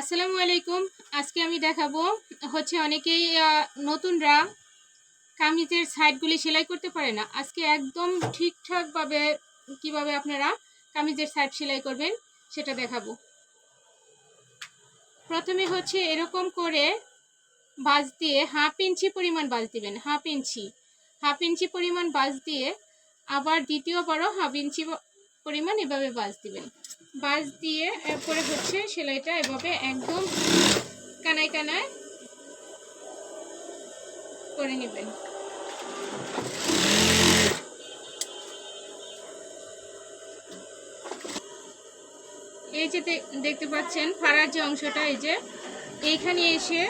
আসসালামু আলাইকুম। আজকে আমি দেখাবো হচ্ছে অনেকেই নতুনরা কামিজের সাইডগুলি সেলাই করতে পারে না। আজকে একদম ঠিকঠাকভাবে কীভাবে আপনারা কামিজের সাইড সেলাই করবেন সেটা দেখাবো। প্রথমে হচ্ছে এরকম করে বাজ দিয়ে হাফ ইঞ্চি পরিমাণ বাজ দিবেন, হাফ ইঞ্চি। হাফ ইঞ্চি পরিমাণ বাজ দিয়ে আবার দ্বিতীয়বারও হাফ ইঞ্চি পরিমাণ এভাবে বাজ দিবেন। বাজ দিয়ে এরপরে হচ্ছে সেলাইটা এভাবে একদম কানায় কানায় করে নেবেন। এই যে দেখতে পাচ্ছেন ফাড়ার যে অংশটা, এই যে এইখানে এসে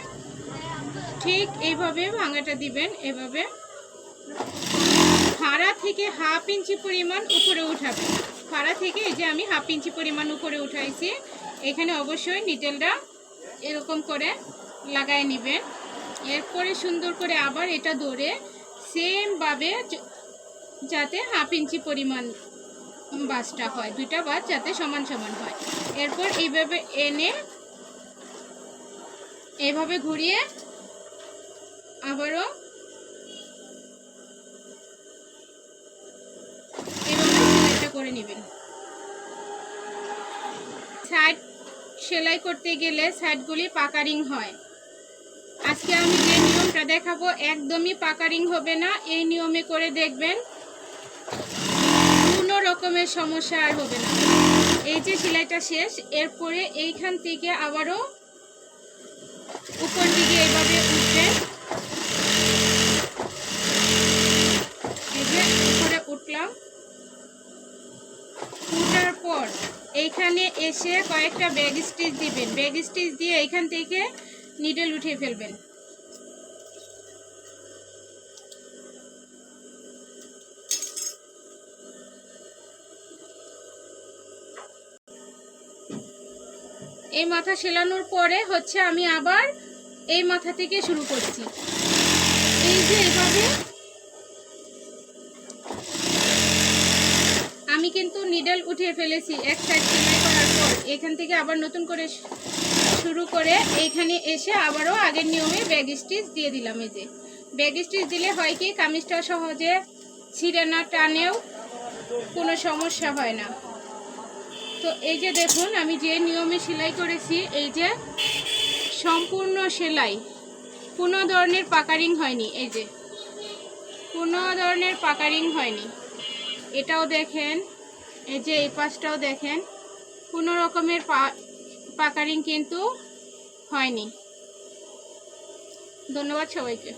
ঠিক এইভাবে ভাঙাটা দিবেন, এভাবে ফাড়া থেকে হাফ ইঞ্চি পরিমাণ উপরে উঠাবেন। ফাড়া থেকে এই যে আমি হাফ ইঞ্চি পরিমাণ উপরে উঠাইছি, এখানে অবশ্যই নিটেলটা এরকম করে লাগাই নেবেন। এরপরে সুন্দর করে আবার এটা ধরে সেমভাবে যাতে হাফ ইঞ্চি পরিমাণ বাসটা হয়, দুইটা বাস যাতে সমান সমান হয়। এরপর এইভাবে এনে এভাবে ঘুরিয়ে আবারও করে নেবেন সাইড সেলাই করতে গেলে সাইডগুলি পাকারিং হয়। আজকে আমি যে নিয়মটা দেখাবো একদমই পাকারিং হবে না, এই নিয়মে করে দেখবেন কোনো রকমের সমস্যা আর হবে না। এই যে সেলাইটা শেষ, এরপরে এইখান থেকে আবারও উপর দিকে এইভাবে উঠবেন এই যে উপরে উঠলাম উঠার পর এইখানে এসে কয়েকটা ব্যাগ স্টিচ দিবেন। ব্যাগ স্টিচ দিয়ে এইখান থেকে নিডেল উঠিয়ে ফেলবেন। এই মাথা সেলানোর পরে হচ্ছে আমি আবার এই মাথা থেকে শুরু করছি। এই যে এইভাবে আমি কিন্তু নিডল উঠিয়ে ফেলেছি এক সাইড সেলাই করার পর। এখান থেকে আবার নতুন করে শুরু করে এইখানে এসে আবারও আগের নিয়মে ব্যাগ স্টিচ দিয়ে দিলাম এই যে। ব্যাগ স্টিচ দিলে হয় কি, কামিজটা সহজে ছিঁড়ে না, টানেও কোনো সমস্যা হয় না। তো এই যে দেখুন, আমি যে নিয়মে সেলাই করেছি, এই যে সম্পূর্ণ সেলাই। কোনো ধরনের পাকারিং হয়নি, এই যে। কোনো ধরনের পাকারিং হয়নি। এটাও দেখেন এই যে এই পাশটাও দেখেন কোনো রকমের পাকারিং কিন্তু হয়নি। ধন্যবাদ সবাইকে।